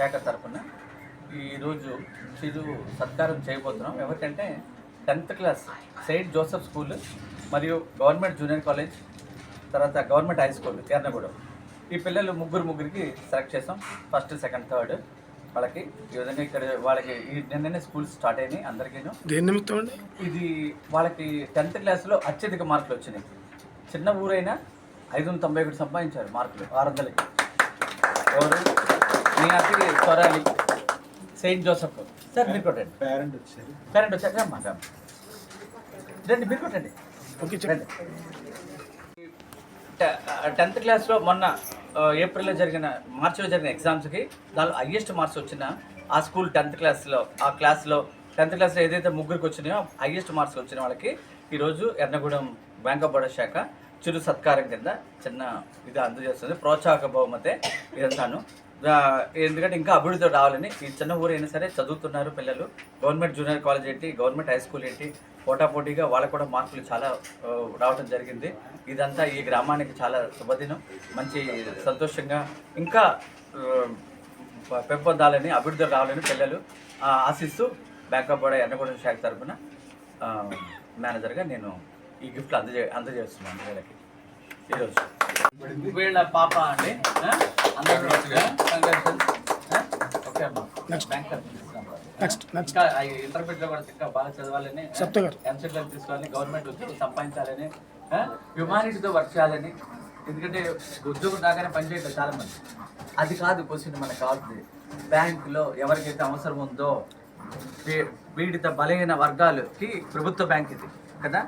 శాఖ తరఫున ఈరోజు చిరు సత్కారం చేయబోతున్నాం. ఎవరికంటే tenth class Saint Joseph school మరియు గవర్నమెంట్ జూనియర్ కాలేజ్ తర్వాత గవర్నమెంట్ హై స్కూల్ ఎర్నగూడెం ఈ పిల్లలు ముగ్గురు ముగ్గురికి సెలెక్ట్ చేసాం. ఫస్ట్ సెకండ్ థర్డ్ వాళ్ళకి. ఈ విధంగా ఇక్కడ వాళ్ళకి ఈ నిన్ననే స్కూల్స్ స్టార్ట్ అయినాయి అందరికీను. దేని నిమిత్తం ఇది వాళ్ళకి టెన్త్ క్లాస్లో అత్యధిక మార్కులు వచ్చినాయి. చిన్న ఊరైనా ఐదు వందల తొంభై ఒకటి సంపాదించారు మార్కులు ఆరు వందలకి. ఎవరు? మీ అతికి స్వరాలి సెయింట్ జోసఫ్ సార్ మీరు కొట్టండి. పేరెంట్ వచ్చారు. పేరెంట్ వచ్చాక రమ్మా రమ్మా. రండి మీరు కొట్టండి. ఓకే రండి. టె- టెన్త్ క్లాస్లో మొన్న ఏప్రిల్లో జరిగిన మార్చిలో జరిగిన ఎగ్జామ్స్కి దానిలో హయ్యెస్ట్ మార్క్స్ వచ్చిన ఆ స్కూల్ టెన్త్ క్లాస్లో ఆ క్లాస్లో టెన్త్ క్లాస్లో ఏదైతే ముగ్గురికి వచ్చినాయో హయ్యెస్ట్ మార్క్స్ వచ్చిన వాళ్ళకి ఈరోజు ఎర్నగూడెం బ్యాంక్ ఆఫ్ బరోడా శాఖ చిరు సత్కారం కింద చిన్న ఇది అందజేస్తుంది. ప్రోత్సాహక బహుమతే ఇదంతాను. ఎందుకంటే ఇంకా అభివృద్ధి రావాలని ఈ చిన్న ఊరు అయినా సరే చదువుతున్నారు పిల్లలు. గవర్నమెంట్ జూనియర్ కాలేజ్ ఏంటి గవర్నమెంట్ హై స్కూల్ ఏంటి పోటాపోటీగా వాళ్ళకు కూడా మార్కులు చాలా రావడం జరిగింది. ఇదంతా ఈ గ్రామానికి చాలా శుభదినం. మంచి సంతోషంగా ఇంకా పెంపొందాలని అభివృద్ధి రావాలని పిల్లలు ఆశిస్తూ బ్యాంక్ ఆఫ్ బరోడా ఎన్నగూడెం శాఖ తరఫున మేనేజర్గా నేను ఈ గిఫ్ట్లు అందజే అందజేస్తున్నాను వీళ్ళకి. ఈరోజు. వీళ్ళ పాప అండి నెక్స్ట్ నెక్స్ట్ ఇంటర్మీడియట్లో కూడా ఇంకా బాగా చదవాలని తీసుకోవాలని గవర్నమెంట్ ఉద్యోగం సంపాదించాలని హ్యుమానిటీతో వర్క్ చేయాలని. ఎందుకంటే ఉద్యోగం రాగానే పనిచేయట్లేదు చాలా మంది అది కాదు క్వశ్చన్ మనకు కావాల్సింది. బ్యాంకులో ఎవరికైతే అవసరం ఉందో పీడిత బలహీన వర్గాలకి ప్రభుత్వ బ్యాంక్ ఇది కదా?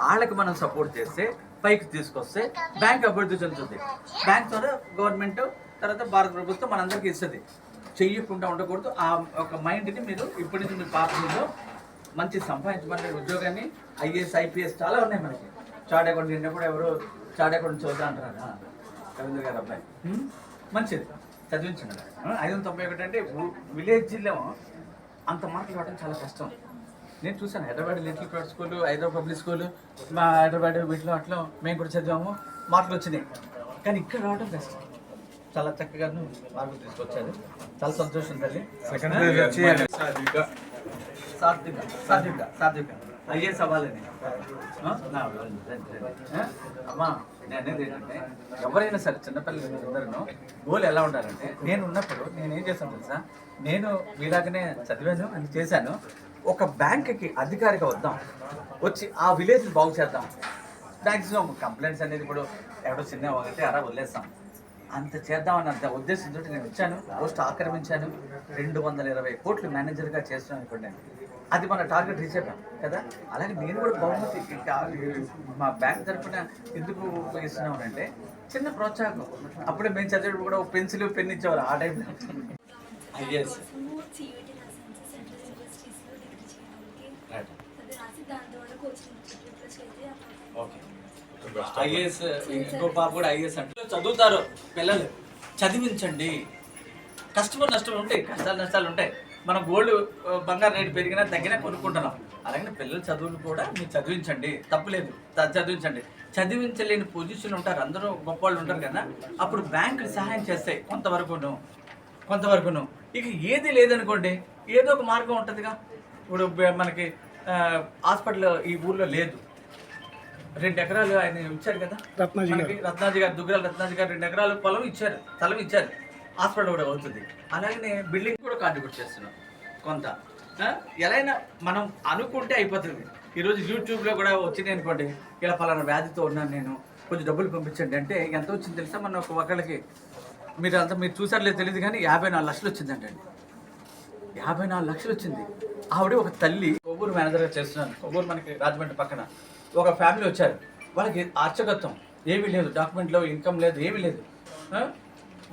వాళ్ళకి మనం సపోర్ట్ చేస్తే పైకి తీసుకొస్తే బ్యాంక్ అభివృద్ధి చెందుతుంది. బ్యాంక్ ద్వారా గవర్నమెంట్ తర్వాత భారత ప్రభుత్వం మనందరికీ ఇస్తుంది. చెయ్యకుండా ఉండకూడదు. ఆ ఒక మైండ్ని మీరు ఇప్పటి నుంచి మీ పాప మీద మంచి సంపాదించమనే ఉద్యోగాన్ని ఐఏఎస్ ఐపీఎస్ చాలా ఉన్నాయి మనకి. చార్ట్ అకౌంట్ నిన్న కూడా ఎవరు చార్ట్ అకౌంట్ చదువుతా అంటారు రవీంద్ర గారు అబ్బాయి? మంచిది. చదివించండి. ఐదు వందల తొంభై ఒకటి అంటే విలేజ్లో అంత మార్కులు రావడం చాలా కష్టం. నేను చూసాను Hyderabad little private school Hyderabad public school మా హైదరాబాద్ వీటిలో అట్లా మేము కూడా చదివాము. మార్కులు వచ్చినాయి. కానీ ఇక్కడ రావడం కష్టం. చాలా చక్కగా మార్కులు తీసుకొచ్చారు. చాలా సంతోషం తల్లి. సాధిక సాత్విక. సాత్విక. సాత్విక. అయ్యే సవాలని? అమ్మా నేను అనేది ఏంటంటే ఎవరైనా సరే చిన్నపిల్లలు అందరూ గోల్ ఎలా ఉండాలంటే నేను ఉన్నప్పుడు నేను ఏం చేశాను తెలుసా? నేను మీలాగనే చదివాను అని చేశాను. ఒక బ్యాంక్కి అధికారిగా వద్దాం. వచ్చి ఆ విలేజ్ బాగు చేద్దాం. మ్యాక్సిమం కంప్లైంట్స్ అనేది ఇప్పుడు ఎవడో చిన్న ఒకటి అలా వదిలేస్తాం. అంత చేద్దామని అంత ఉద్దేశంతో నేను వచ్చాను. పోస్ట్ ఆక్రమించాను. రెండు వందల ఇరవై కోట్లు మేనేజర్గా చేస్తున్నాను అనుకోండి. అది మన టార్గెట్ రీచ్ అయిపోయాం కదా? అలాగే నేను కూడా బహుమతి మా బ్యాంక్ తరఫున ఎందుకు ఉపయోగిస్తున్నామంటే చిన్న ప్రోత్సాహం అప్పుడే మేము చదివేటప్పుడు కూడా పెన్సిల్ పెన్ ఇచ్చేవారు ఆ టైంలో అప్పుడు ఓకే ఐఏఎస్ ఇంకో పాప కూడా ఐఏఎస్ అంటే. చదువుతారు. పిల్లలు చదివించండి. కష్టమో నష్టం ఉంటాయి కష్టాలు నష్టాలు ఉంటాయి. మనం గోల్డ్ బంగారు బంగారం రేటు పెరిగినా తగ్గినా కొనుక్కుంటున్నాం. అలాగే పిల్లల చదువులు కూడా మీరు చదివించండి. తప్పులేదు చదివించండి. చదివించలేని పొజిషన్ ఉంటారు. అందరూ గొప్ప వాళ్ళు ఉంటారు కదా. అప్పుడు బ్యాంకులు సహాయం చేస్తాయి కొంతవరకును కొంతవరకును. ఇక ఏది లేదనుకోండి ఏదో ఒక మార్గం ఉంటుందిగా. ఇప్పుడు మనకి హాస్పిటల్ ఈ ఊర్లో లేదు. రెండు ఎకరాలు ఆయన ఇచ్చారు కదా? రత్నాజీ గారు. రత్నాజీ గారు దుగ్గరాల రత్నాజీ గారు రెండు ఎకరాలు పొలం ఇచ్చారు స్థలం ఇచ్చారు. హాస్పిటల్ కూడా అవుతుంది. అలాగనే బిల్డింగ్ కూడా కాంట్రిబ్యూట్ చేస్తున్నాం. కొంత? ఎలా అయినా మనం అనుకుంటే అయిపోతుంది. ఈరోజు యూట్యూబ్లో కూడా వచ్చింది అనుకోండి ఇలా పలానా వ్యాధితో ఉన్నాను నేను కొంచెం డబ్బులు పంపించండి అంటే ఎంత వచ్చింది తెలుసా? మన ఒక ఒకళ్ళకి మీరు అంతా మీరు చూసారో లేదో తెలియదు కానీ యాభై నాలుగు లక్షలు వచ్చిందంటండి యాభై నాలుగు లక్షలు వచ్చింది. ఆవిడ ఒక తల్లి కొవ్వూరు మేనేజర్గా చేస్తున్నాను. కొవ్వూరు మనకి రాజమండ్రి పక్కన. ఒక ఫ్యామిలీ వచ్చారు. వాళ్ళకి అర్చకత్వం ఏమీ లేదు. డాక్యుమెంట్లో ఇన్కమ్ లేదు ఏమీ లేదు.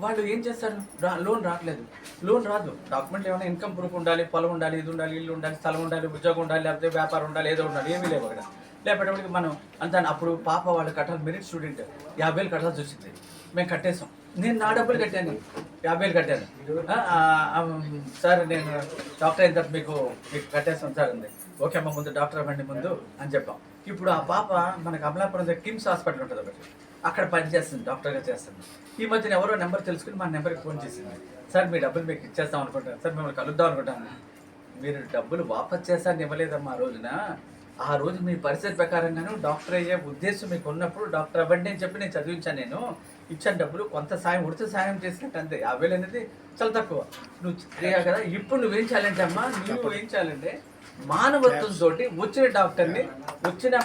వాళ్ళు ఏం చేస్తారు? రా లోన్ రావట్లేదు. లోన్ రాదు. డాక్యుమెంట్ ఏమైనా ఇన్కమ్ ప్రూఫ్ ఉండాలి పొలం ఉండాలి ఇది ఉండాలి ఇల్లు ఉండాలి స్థలం ఉండాలి ఉద్యోగం ఉండాలి లేకపోతే వ్యాపారం ఉండాలి ఏదో ఉండాలి ఏమీ లేవు అక్కడ. లేకపోతే మనం అంత అప్పుడు పాప వాళ్ళు కట్టాలి మెరిట్ స్టూడెంట్ యాభై వేలు కట్టాల్సి వచ్చింది. మేము కట్టేసాం. నేను నా డబ్బులు కట్టాను. యాభై వేలు కట్టాను. సార్ నేను డాక్టర్ అయిన తర్వాత మీకు మీకు కట్టేస్తాను సార్ అంది ఓకే అమ్మ ముందు డాక్టర్ అవ్వండి ముందు అని చెప్పాం. ఇప్పుడు ఆ పాప మనకు అమలాపురం దగ్గర కిమ్స్ హాస్పిటల్ ఉంటుంది ఒకటి. అక్కడ పనిచేస్తుంది డాక్టర్గా చేస్తుంది. ఈ మధ్యన ఎవరో నెంబర్ తెలుసుకుని మా నెంబర్కి ఫోన్ చేసింది. సార్ మీ డబ్బులు మీకు ఇచ్చేస్తాం అనుకుంటాను సార్ మిమ్మల్ని కలుద్దాం అనుకుంటాను మీరు డబ్బులు వాపస్ చేస్తారని ఇవ్వలేదమ్మా ఆ రోజున. ఆ రోజు మీ పరిస్థితి ప్రకారంగాను డాక్టర్ అయ్యే ఉద్దేశం మీకు ఉన్నప్పుడు డాక్టర్ అవ్వండి అని చెప్పి నేను చదివించాను నేను. ఇచ్చాను డబ్బులు కొంత సాయం ఉడితే సాయం చేసినట్టు అంతే. యాభై వేలు అనేది చాలా తక్కువ. నువ్వు కదా ఇప్పుడు నువ్వేం చేయాలంటే అమ్మా? నువ్వు ఏం చేయాలంటే మానవత్వంతో వచ్చిన డాక్టర్ని వచ్చిన